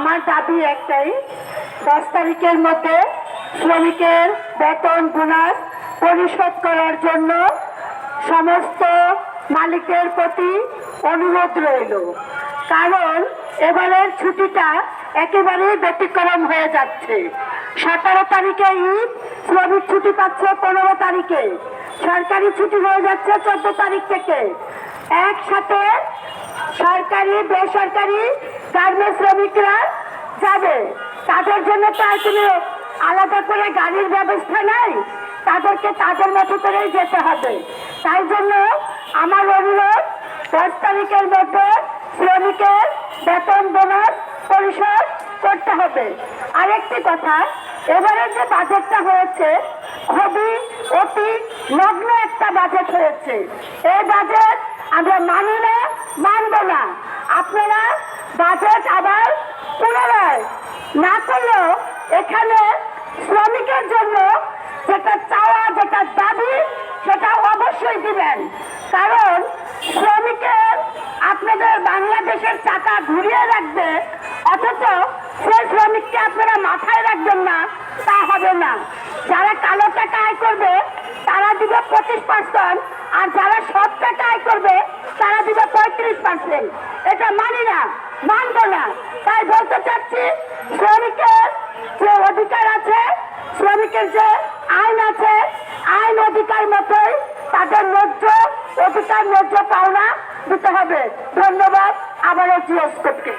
আমার দাবি একটাই, দশ তারিখের মধ্যে শ্রমিকের বেতন বোনাস পরিশোধ করার জন্য সমস্ত মালিকের প্রতি অনুরোধ রইল। কারণ এবারের ছুটিটা একেবারেই ব্যতিক্রম হয়ে যাচ্ছে। সতেরো তারিখে ঈদ, শ্রমিক ছুটি পাচ্ছে পনেরো তারিখে। সরকারি ছুটি হয়ে যাচ্ছে চোদ্দ তারিখ থেকে। একসাথে সরকারি, বেসরকারি গার্মেন্টস শ্রমিকরা যাবে। তাদের জন্য তো আর কোনো আলাদা করে গাড়ির ব্যবস্থা নাই। তাদেরকে তাদের মতো করেই যেতে হবে। তাই জন্য আমার অনুরোধ, দশ তারিখের মধ্যে শ্রমিকের বেতন, বোনাস পরিশোধ করতে হবে। আরেকটি কথা, এবারে যে বাজেটটা হয়েছে, খুবই অতি নগ্ন একটা বাজেট হয়েছে। এই বাজেট আমরা মানি না মানব না। আপনারা বাজেট আবার পুনরায় না করলেও এখানে শ্রমিকের জন্য যেটা চাওয়া, যেটা দাবি, সেটা অবশ্যই দিবেন। কারণ শ্রমিকের আপনাদের বাংলাদেশের চাকা ঘুরিয়ে রাখবে, অথচ সেই শ্রমিককে আপনারা মাথায় রাখবেন না, তা হবে না। যারা কালো টাকা আয় করবে, তারা দিবে পঁচিশ পার্সেন্ট আর যারা সৎ টাকা আয় করবে পার্সেন্ট এটা মানি না, মানব না। তাই বলতে চাচ্ছি, শ্রমিকের যে অধিকার আছে, শ্রমিকের যে আইন আছে, আইন অধিকার মতোই তাদের ন্যায্য অধিকার, ন্যায্য পাওনা দিতে হবে। ধন্যবাদ আবারও জিএস করতে